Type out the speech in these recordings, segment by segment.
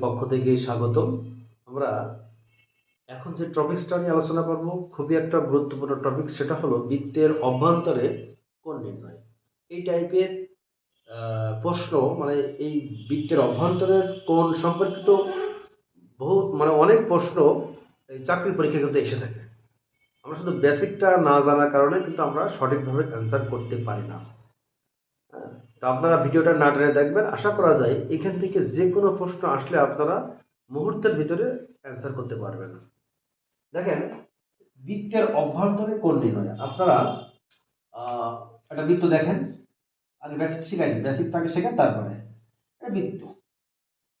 পক্ষ থেকে স্বাগতম। আমরা এখন যে টপিকসটা নিয়ে আলোচনা করব খুবই একটা গুরুত্বপূর্ণ টপিক সেটা হলো বৃত্তের অভ্যন্তরে কোণ নির্ণয়? এই টাইপের প্রশ্ন মানে এই বৃত্তের অভ্যন্তরের কোণ সম্পর্কিত বহু মানে অনেক প্রশ্ন এই চাকরির পরীক্ষা কিন্তু এসে থাকে। আমরা শুধু বেসিকটা না জানার কারণে কিন্তু আমরা সঠিকভাবে অ্যান্সার করতে পারি না। হ্যাঁ, তো আপনারা ভিডিওটা না টেনে দেখবেন। আশা করা যায় এখান থেকে যে কোনো প্রশ্ন আসলে আপনারা মুহূর্তের ভিতরে অ্যান্সার করতে পারবেন। দেখেন, বৃত্তের অভ্যন্তরে কোণ নির্ণয়। আপনারা একটা বৃত্ত দেখেন। আগে বেসিক শিখাইনি বেসিকটাকে শেখেন তারপরে এটা বৃত্ত।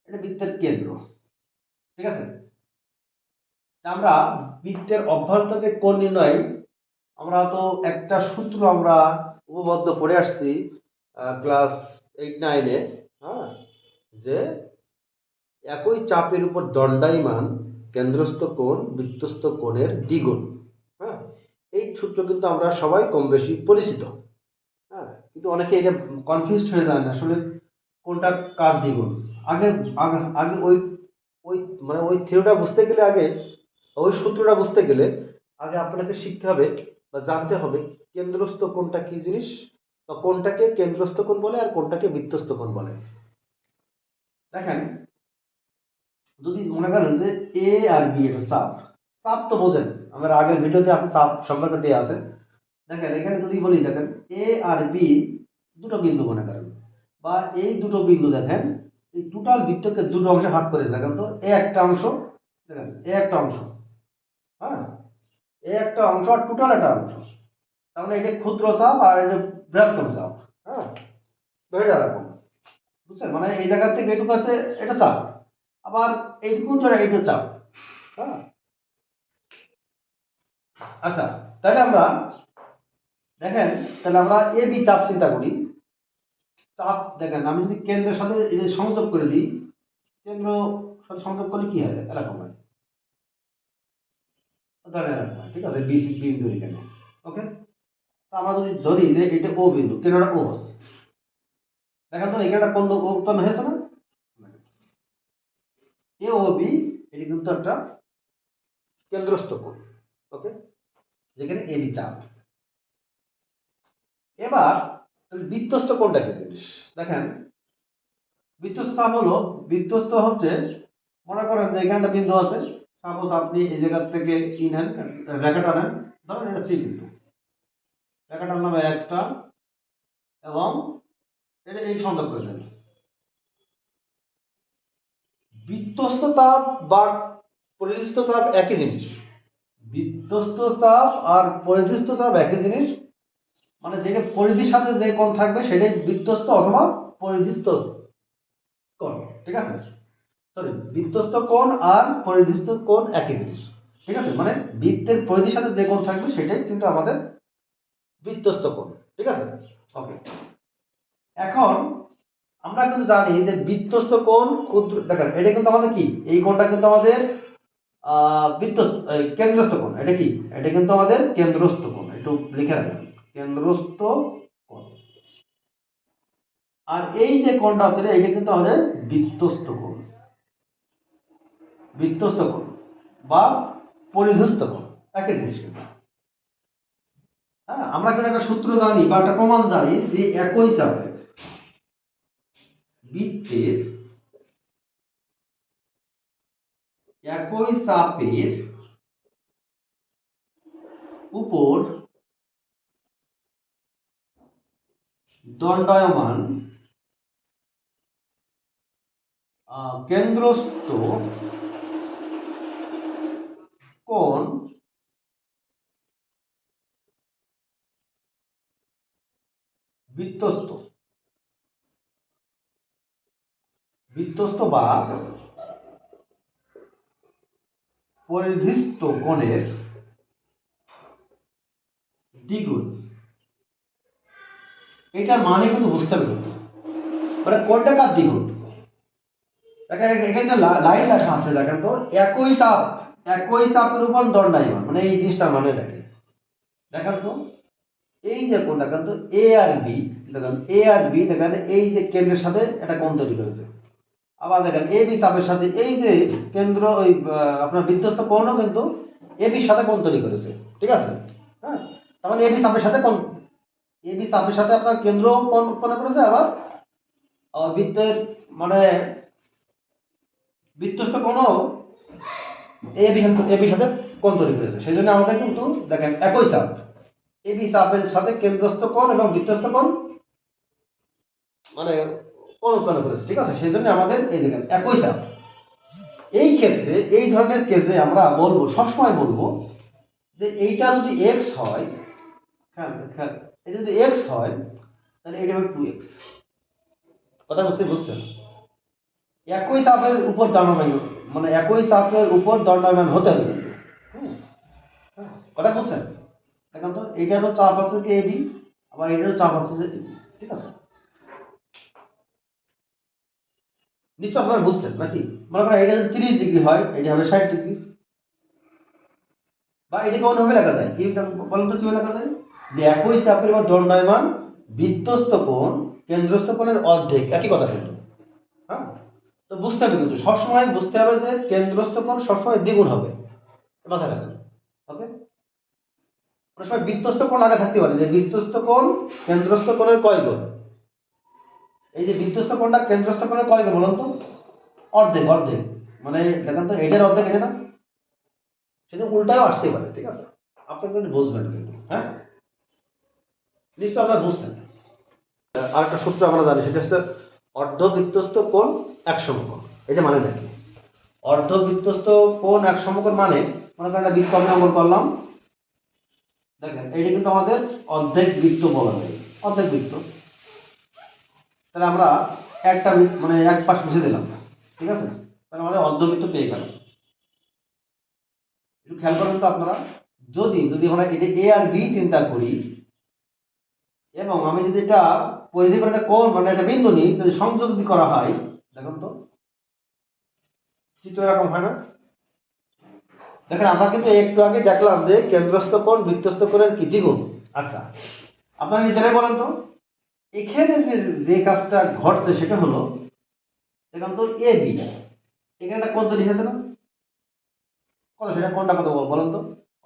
এটা বৃত্তের কেন্দ্র। ঠিক আছে? আমরা বৃত্তের অভ্যন্তরে কোণ নির্ণয়, আমরা তো একটা সূত্র আমরা উপবদ্ধ পড়ে আসছি। ক্লাস এইট নাইনে হ্যাঁ যে একই চাপের উপর দণ্ডায়মান কেন্দ্রস্থ কোণ বৃত্তস্থ কোণের দ্বিগুণ হ্যাঁ এই সূত্র কিন্তু আমরা সবাই কম বেশি পরিচিত হ্যাঁ কিন্তু অনেকে এটা কনফিউজড হয়ে যায় না, আসলে কোনটা কার দ্বিগুণ? আগে আগে ওই ওই মানে ওই থিওরিটা বুঝতে গেলে আগে, ওই সূত্রটা বুঝতে গেলে আগে আপনাকে শিখতে হবে বা জানতে হবে কেন্দ্রস্থ কোনটা কি জিনিস? কোনটাকে কেন্দ্রস্থ কোণ বলে আর কোনটাকে বৃত্তস্থ কোণ বলে? দেখেন, যদি মনে করেন যে এ আর বি এটা চাপ চাপ তো বোঝেন, আমার আগের ভিডিওতে আপনি চাপ সম্পর্কে দিয়ে আছে। দেখেন, এখানে যদি বলি, দেখেন এ আর বি দুটো বিন্দু মনে করেন, বা এই দুটো বিন্দু দেখেন, এই টোটাল বৃত্তকে দুটো অংশে ভাগ করেছে। দেখেন তো এ একটা অংশ, দেখেন এ একটা অংশ হ্যাঁ? এ একটা অংশ আর টোটাল একটা অংশ। মানে এটা ক্ষুদ্র চাপ আর এটা বৃহত্তম চাপ হ্যাঁ এটা এরকম বুঝছেন? মানে এই জায়গা থেকে এইটুকু আছে এটা চাপ আবার এইটুকু ধরে এইটু চাপ হ্যাঁ। আচ্ছা তাহলে আমরা দেখেন তাহলে আমরা এ বি চাপ চিন্তা করি। চাপ দেখেন আমি যদি কেন্দ্রের সাথে এটা সংযোগ করে দিই কেন্দ্র সাথে সংযোগ করলে কি হয়? এরকম হয়। ধরেন ঠিক আছে? বি বিন্দু এখানে ওকে আমরা যদি ধরি যে এটা ও বিন্দু কেন্দ্রটা ও দেখেন তো এখানে একটা কোন উৎপন্ন হয়েছে না? এ ও বি এটি কিন্তু একটা কেন্দ্রস্থ কোণ ওকে যেখানে এ বি চাপ এবার বৃত্তস্থ কোণটা কি জিনিস? দেখেন বৃত্তস্থ চাপ হলো বৃত্তস্থ হচ্ছে, মনে করেন যে এখানে একটা বিন্দু আছে সাপোজ আপনি এই জায়গা থেকে ই নেন, রেখাটা নেন, ধরেন এটা সি বিন্দু। রেখাটার নামে একটা এবং এটা এই করে দেন বৃত্তস্থ তাপ বা পরিধিস্থ তাপ একই জিনিস। বৃত্তস্থ চাপ আর পরিধিস্থ চাপ একই জিনিস। মানে যেটা পরিধির সাথে যে কোণ থাকবে সেটাই বৃত্তস্থ অথবা পরিধিস্থ কোণ, ঠিক আছে? সরি বৃত্তস্থ কোণ আর পরিধিস্থ কোণ একই জিনিস, ঠিক আছে? মানে বৃত্তের পরিধির সাথে যে কোণ থাকবে সেটাই কিন্তু আমাদের বৃত্তস্থ কোণ ঠিক আছে? ওকে এখন আমরা কিন্তু জানি যে বৃত্তস্থ কোণ ক্ষুদ্র, দেখেন, এটা কিন্তু আমাদের কি? এই কোণটা কিন্তু আমাদের এই কেন্দ্রস্থ কোণ, এটা কি? এটা কিন্তু আমাদের কেন্দ্রস্থ কোণ, একটু লিখে রাখবেন, কেন্দ্রস্থ কোণ। আর এই যে কোণটা হচ্ছে এটা কিন্তু আমাদের বৃত্তস্থ কোণ। বৃত্তস্থ কোণ বা পরিধস্থ কোণ, একই জিনিস কিন্তু। হ্যাঁ আমরা কিন্তু একটা সূত্র জানি বা একটা প্রমাণ জানি যে একই চাপের বৃত্তের একই চাপের উপর দণ্ডায়মান কেন্দ্রস্থ কোণ বৃত্তস্থ বৃত্তস্থ বা পরিধিস্থ কোণের দ্বিগুণ। এটার মানে কিন্তু বুঝতে হবে মানে কোনটা কার দ্বিগুণ? দেখেন এখানে লাইন লেখা আছে, দেখেন তো, একই চাপ, একই চাপের উপর দণ্ডায়মান। মানে এই জিনিসটার মানে দেখেন। দেখেন তো। এই যে কোনটা কিন্তু এ আর বি দেখেন এ আর বি দেখেন এই যে কেন্দ্রের সাথে একটা কোণ তৈরি করেছে। আবার দেখেন এ বি চাপের সাথে এই যে কেন্দ্র, ওই আপনার বিধ্বস্ত কোণও কিন্তু এ বির সাথে কোণ তৈরি করেছে, ঠিক আছে? হ্যাঁ? তার মানে এ বি চাপের সাথে কোণ। এ বি চাপের সাথে আপনার কেন্দ্র কোণ উৎপন্ন করেছে, আবার বৃত্তের মানে বিধ্বস্ত কোণও এ বি এ বির সাথে কোণ তৈরি করেছে। সেই জন্য আমাদের কিন্তু, দেখেন, একই চাপ এ বি চাপের সাথে কেন্দ্রস্থ কোণ এবং বৃত্তস্থ কোণ? মানে উৎপন্ন করেছে ঠিক আছে? সেই জন্য আমাদের এই দেখেন একই চাপ এই ক্ষেত্রে এই ধরনের কেসে আমরা বলব সবসময় বলব যে এইটা যদি এক্স হয় হ্যাঁ খেয়াল এটা যদি এক্স হয় তাহলে এটা হবে টু এক্স কথা বুঝতে বুঝছেন? একই চাপের উপর দণ্ডায়মান মানে একই চাপের উপর দণ্ডায়মান হতে হবে? হ্যাঁ, কথা বুঝছেন? এইটারও চাপ আছে কি এবি আবার এটারও চাপ AB, ঠিক আছে? নিশ্চয় আপনারা বুঝছেন নাকি? মনে করেন এটা যদি তিরিশ ডিগ্রি হয় এটা হবে ষাট ডিগ্রি। বা এটাকে অন্যভাবে লেখা যায়? কি বলেন তো কীভাবে লেখা যায়? যে একই চাপের বা দণ্ডায়মান বিধ্বস্ত কোণ কেন্দ্রস্থ কোণের অর্ধেক একই কথা কিন্তু। হ্যাঁ? তো বুঝতে হবে কিন্তু সবসময় বুঝতে হবে যে কেন্দ্রস্থ কোণ সবসময় দ্বিগুণ হবে। মাথায় রাখবেন। ওকে? অনেক সময় বৃত্তস্থ কোণ আগে থাকতে পারে, যে বৃত্তস্থ কোণ কেন্দ্রস্থ কোণের কয় গুণ? এই যে বৃত্তস্থ কোণটা কেন্দ্রস্থ কোণের কয় গুণ বলুন তো? অর্ধেক অর্ধেক। মানে দেখেন তো এটার অর্ধেক, এটা না? সেটা উল্টাও আসতে পারে, ঠিক আছে? আপনাকে বুঝবেন কিন্তু হ্যাঁ? নিশ্চয় আপনারা বুঝছেন। আর একটা সূত্র আমরা জানি, সেটা হচ্ছে অর্ধ অর্ধবৃত্তস্থ কোণ এক সমকোণ। এটা মানে নাকি অর্ধবৃত্তস্থ কোণ এক সমকোণ মানে মনে করেন একটা বৃত্ত আমরা অঙ্কন করলাম দেখেন এইটা কিন্তু আমাদের অর্ধেক বৃত্ত বলা যায়। অর্ধেক বৃত্ত। তাহলে আমরা একটা মানে এক পাশ মুছে দিলাম, ঠিক আছে? তাহলে আমাদের অর্ধবৃত্ত পেয়ে গেল। একটু খেয়াল করেন তো আপনারা, যদি যদি আমরা এটা এ আর বি চিন্তা করি, এবং আমি যদি এটা পরিধি করে একটা কোণ মানে একটা বিন্দু নিই, যদি সংযোগ যদি করা হয়, দেখুন তো, চিত্র এরকম হয় না? দেখেন, আমরা কিন্তু একটু আগে দেখলাম যে কেন্দ্রস্থ কোণ বৃত্তস্থ কোণের কি দ্বিগুণ? আচ্ছা আপনারা নিজেরাই বলেন তো। এখানে যে যে কাজটা ঘটছে সেটা হলো, দেখুন তো এ বি, এখানে একটা কোণ তৈরি হয়েছে না? কত, সেটা কোণটা কত বলেন তো।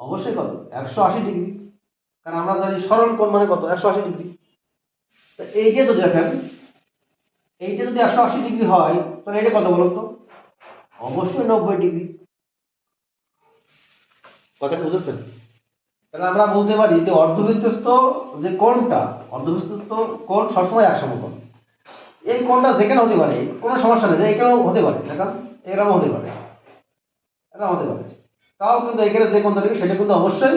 অবশ্যই কত, একশো আশি ডিগ্রি। কারণ আমরা জানি সরল কোণ মানে কত? একশো আশি ডিগ্রি। তো এইটা যদি দেখেন, এইটা যদি একশো আশি ডিগ্রি হয়, তাহলে এটা কত বলুন তো? অবশ্যই নব্বই ডিগ্রি। কথা বুঝেছেন? তাহলে আমরা বলতে পারি যে অর্ধবৃত্তস্থ যে কোণটা অর্ধবৃত্তস্থ কোণ সবসময় এক সমকোণ এই কোণটা যেখানে হতে পারে, কোনো সমস্যা নেই, এখানেও হতে পারে দেখেন এরকম হতে পারে। এরকম হতে পারে। তাও কিন্তু এখানে যে কোণটা দেবে সেটা কিন্তু অবশ্যই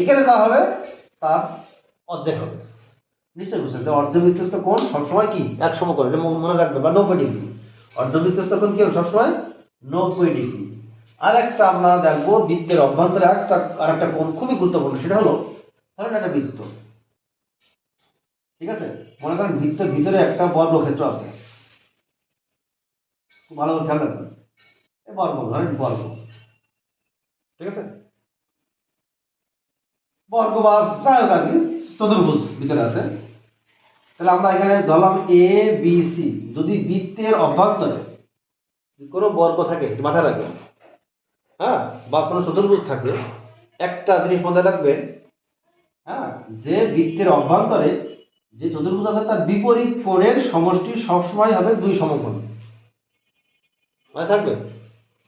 এখানে যা হবে, তার অর্ধেক হবে। নিশ্চয়ই বুঝছেন? যে অর্ধবৃত্তস্থ কোণ সবসময় কি? এক সমকোণ এটা মনে রাখবে বা নব্বই ডিগ্রি। অর্ধবৃত্তস্থ কোণ কি হবে সবসময়? নব্বই ডিগ্রি। আর একটা আমরা দেখব বৃত্তের অভ্যন্তরে একটা আর একটা কোণ খুবই গুরুত্বপূর্ণ, সেটা হলো, ধরেন একটা বৃত্ত। ঠিক আছে? মনে করেন বৃত্তের ভিতরে একটা বর্গক্ষেত্র আছে। ভালো করে খেয়াল রাখবেন। বর্গ, ধরেন বর্গ। ঠিক আছে? বর্গ বা হোক আর কি, চতুর্ভুজ ভিতরে আছে। তাহলে আমরা এখানে ধরলাম এ বি সি যদি বৃত্তের অভ্যন্তরে কোনো বর্গ থাকে মাথায় রাখবেন। হ্যাঁ বা কোনো চতুর্ভুজ থাকে একটা জিনিস মাথায় রাখবেন হ্যাঁ যে বৃত্তের অভ্যন্তরে যে চতুর্ভুজ আছে তার বিপরীত কোণের সমষ্টি সবসময় হবে দুই সমকোণ। মনে থাকবে?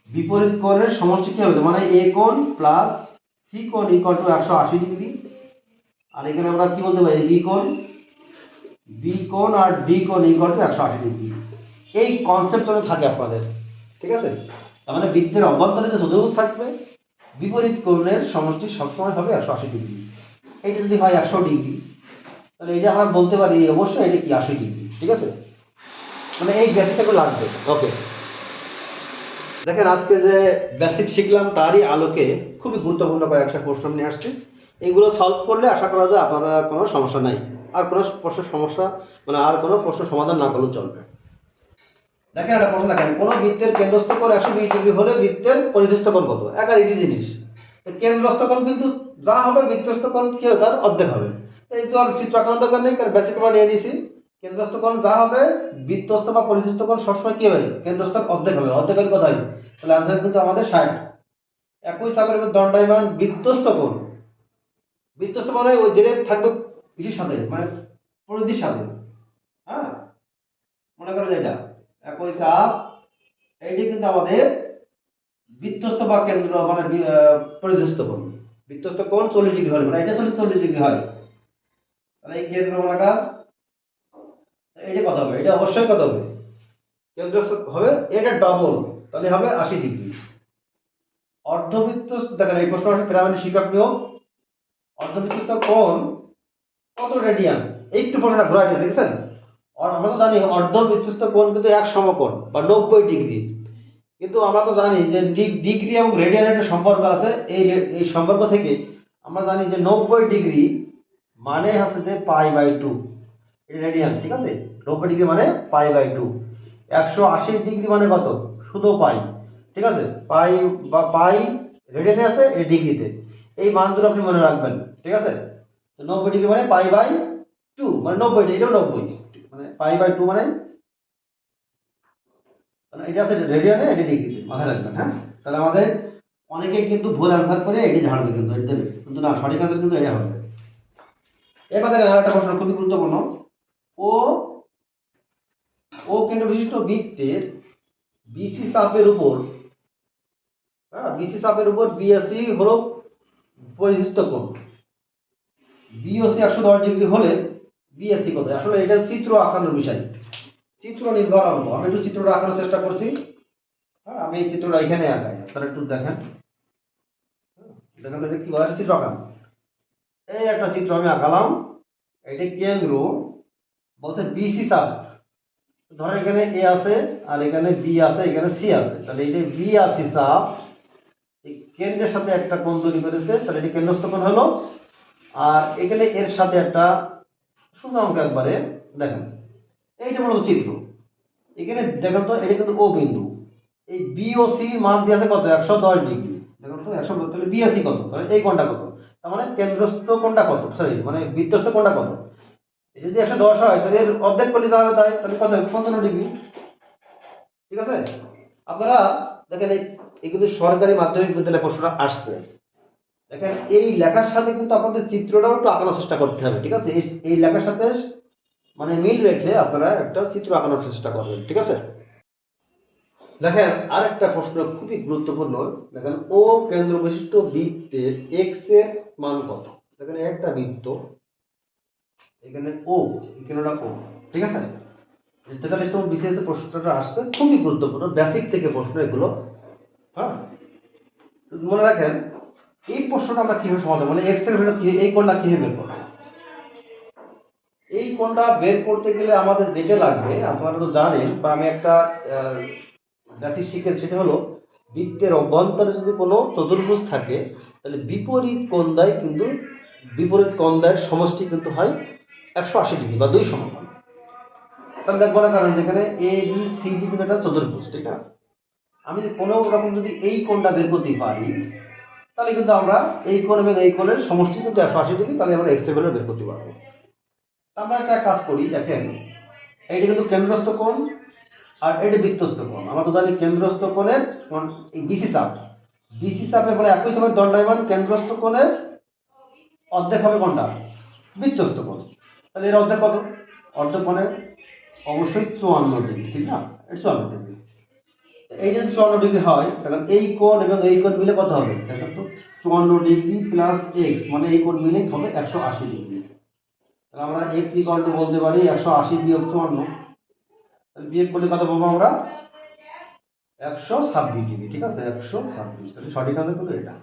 বিপরীত কোণের সমষ্টি কি হবে? মানে এ কোণ প্লাস সি কোণ ইকুয়াল টু একশো আশি ডিগ্রি আর এখানে আমরা কি বলতে পারি? বি কোণ বি কোণ আর ডি কোণ ইকুয়াল টু একশো আশি ডিগ্রি এই কনসেপ্ট থাকে আপনাদের। ঠিক আছে? তার মানে বৃত্তের অভ্যন্তরে যে চতুর্ভুজ থাকবে, বিপরীত কোণের সমষ্টি সবসময় হবে একশো আশি ডিগ্রি। এইটা যদি হয় একশো ডিগ্রি, তাহলে এটা আমরা বলতে পারি অবশ্যই এটা কি আশি ডিগ্রি, ঠিক আছে? মানে এই বেসিকটা লাগবে। ওকে দেখেন, আজকে যে বেসিক শিখলাম, তারই আলোকে খুবই গুরুত্বপূর্ণ কয়েকটা প্রশ্ন নিয়ে আসছি। এইগুলো সলভ করলে আশা করা যায় আপনারা কোনো সমস্যা নাই। আর কোনো প্রশ্নের সমস্যা মানে আর কোনো প্রশ্ন সমাধান না করলেও চলবে। দেখেন একটা প্রশ্ন দেখেন, কোন বৃত্তের কেন্দ্রস্থ কোণ একশো বিশ ডিগ্রি হলে বৃত্তের পরিধস্থ কোণ কত? একটা ইজি জিনিস। কেন্দ্রস্থ কোণ কিন্তু যা হবে, বৃত্তস্থ কোণ কি হবে? তার অর্ধেক হবে। এই তো আর চিত্র আঁকানোর দরকার নেই, কারণ বেসিক নিয়ে নিয়েছি কেন্দ্রস্থ কোণ যা হবে, বৃত্তস্থ বা পরিস্থিত কোণ সবসময় কি হবে? কেন্দ্রস্থ অর্ধেক হবে। অর্ধেক হলে কত হবে তাহলে আনসার কিন্তু আমাদের ষাট। একই চাপের দণ্ডায়মান বৃত্তস্থ কোণ। বৃত্তস্থ মানে ওই যেটা থাকবে কিছুর সাথে? মানে পরিধির সাথে। হ্যাঁ? মনে করো যে এটা? একই চাপ। এইটি কিন্তু আমাদের বৃত্তস্থ বা কেন্দ্র মানে পরিধিস্থ কোণ বৃত্তস্থ কোণ চল্লিশ ডিগ্রি হলে মানে এটা চল্লিশ চল্লিশ ডিগ্রি হয়। তাহলে এই কেন্দ্র মনাকার এটা কত হবে? এটা অবশ্যই কত হবে? কেন্দ্র হবে, এটা ডবল তাহলে হবে আশি ডিগ্রি। অর্ধবৃত্ত দেখেন এই প্রশ্ন আসে পিরামিড শিক্ষক নিয়োগ। অর্ধবৃত্ত কোণ কত রেডিয়ান? একটু প্রশ্নটা ঘোরা গেছে দেখছেন? আমরা তো জানি অর্ধবৃত্তস্থ কোণ কিন্তু এক সমকোণ, বা নব্বই ডিগ্রি। কিন্তু আমরা তো জানি যে ডিগ্রি এবং রেডিয়ানের একটা সম্পর্ক আছে। এই এই সম্পর্ক থেকে আমরা জানি যে নব্বই ডিগ্রি মানে হচ্ছে যে পাই বাই টু। রেডিয়ান, ঠিক আছে? নব্বই ডিগ্রি মানে পাই বাই টু। একশো আশি ডিগ্রি মানে কত? শুধু পাই, ঠিক আছে? পাই বা পাই রেডিয়ানে আছে, এই ডিগ্রিতে। এই মানগুলো আপনি মনে রাখবেন, ঠিক আছে? নব্বই ডিগ্রি মানে পাই বাই টু মানে নব্বই এটাও নব্বই। মানে পাই বাই টু মানে এটা আছে রেডিয়ানে এটা ডিগ্রিতে মাথায় রাখবেন হ্যাঁ? তাহলে আমাদের অনেকে কিন্তু ভুল অ্যান্সার করে এটি ঝাড়বে কিন্তু, এটা দেবে। কিন্তু না, সঠিক অ্যান্সার কিন্তু এটা হবে। এবার আর একটা প্রশ্ন, খুবই গুরুত্বপূর্ণ। ও ও কেন্দ্র বিশিষ্ট বৃত্তের বিসি চাপের উপর হ্যাঁ বিসি চাপের উপর বিএসি হলো পরিস্থিত কোণ। বিওসি একশো দশ ডিগ্রি হলে বিএসসি কত আসলে এটা চিত্র আঁকানোর বিষয়। চিত্র নির্ভর অঙ্ক। আমি একটু চিত্রটা আঁকানোর চেষ্টা করছি। হ্যাঁ আমি এই চিত্রটা এখানে আঁকাই। আপনারা একটু দেখেন। হ্যাঁ, দেখেন কি বলে চিত্র আঁকান এই একটা চিত্র আমি আঁকালাম। এটা কেন্দ্র। বলছে বিসি চাপ ধরেন এখানে এ আছে আর এখানে বি আছে এখানে সি আছে। তাহলে এটা বি আর সি এই কেন্দ্রের সাথে একটা কোণ তৈরি করেছে। তাহলে এটি কেন্দ্রস্থ কোণ হলো। আর এখানে এর সাথে একটা সোজা অঙ্ক একবারে, দেখেন, এইটা মূলত চিত্র। এখানে দেখেন তো, এটা কিন্তু ও বিন্দু। এই বি ও সি মান দিয়ে আছে কত? একশো দশ ডিগ্রি। দেখেন তো, একশো তাহলে বিএসি কত? তাহলে এই কোণটা কত? তার মানে কেন্দ্রস্থ কোণটা কত? সরি মানে বৃত্তস্থ কোণটা কত? যদি একশো দশ হয়, তাহলে এর অর্ধেক করলে যা হবে তাই, তাহলে কত? পঞ্চান্ন ডিগ্রি। ঠিক আছে? আপনারা দেখেন, এই কিন্তু সরকারি মাধ্যমিক বিদ্যালয়ে প্রশ্নটা আসছে। দেখেন, এই লেখার সাথে কিন্তু আপনাদের চিত্রটাও একটু আঁকানোর চেষ্টা করতে হবে, ঠিক আছে? এই লেখার সাথে মানে মিল রেখে আপনারা একটা চিত্র আঁকানোর চেষ্টা করবেন, ঠিক আছে? দেখেন আর একটা প্রশ্ন খুবই গুরুত্বপূর্ণ। দেখেন, ও কেন্দ্র বিশিষ্ট বৃত্তের এক্সের মান কত? দেখেন, একটা বৃত্ত, এখানে ও এখানে ও, ঠিক আছে? তেতাল্লিশতম এর প্রশ্নটা আসছে, খুবই গুরুত্বপূর্ণ বেসিক থেকে প্রশ্ন এগুলো হ্যাঁ? মনে রাখেন এই প্রশ্নটা আমরা কীভাবে সমাধান মানে এক্সের ভ্যালু কি এই কোণটা কীভাবে বের করব? এই কোণটা বের করতে গেলে আমাদের যেটা লাগবে, আপনারা তো জানেন, বা আমি একটা বেসিক শিখেছি, সেটা হলো বৃত্তের অভ্যন্তরে যদি কোনো চতুর্ভুজ থাকে, তাহলে বিপরীত কোণদায় কিন্তু বিপরীত কোণদায়ের সমষ্টি কিন্তু হয় একশো আশি ডিগ্রি বা দুই সমকোণ তাহলে দেখব না কারণ যেখানে এ বি সি ডি কিন্তু একটা চতুর্ভুজ, ঠিক না? আমি কোনো রকম যদি এই কোণটা বের করতে পারি তাহলে কিন্তু আমরা এই কোণ এবং এই কোণের সমষ্টি কিন্তু একশো আশি ডিগ্রি, তাহলে আমরা এক্স ভ্যালু বের করতে পারব। আমরা একটা কাজ করি, দেখেন, এইটা কিন্তু কেন্দ্রস্থ কোণ আর এটা বৃত্তস্থ কোণ। আমরা তো জানি কেন্দ্রস্থ কোণের বিসি চাপ। বিসি চাপে বলে একই সময় দণ্ডায়মান কেন্দ্রস্থ কোণের অর্ধেক হবে কোনটা? বৃত্তস্থ কোণ। তাহলে এর অর্ধেক কত? অর্ধেক মানে অবশ্যই চুয়ান্ন ডিগ্রি, ঠিক না? এটা চুয়ান্ন ডিগ্রি। এই যদি চুয়ান্ন ডিগ্রি হয়, তাহলে এই কোণ এবং এই কোণ মিলে কত হবে? দেখেন তো। চুয়ান্ন ডিগ্রি প্লাস এক্স মানে এই কোণ মিলে হবে একশো আশি ডিগ্রি। তাহলে আমরা এক্স ইকাল টু বলতে পারি একশো আশি বিয়োগ চুয়ান্ন। তাহলে বিয়োগ করলে কত পাবো আমরা? একশো ছাব্বিশ ডিগ্রি, ঠিক আছে? একশো ছাব্বিশ। তাহলে সঠিক আনসার কিন্তু এটা।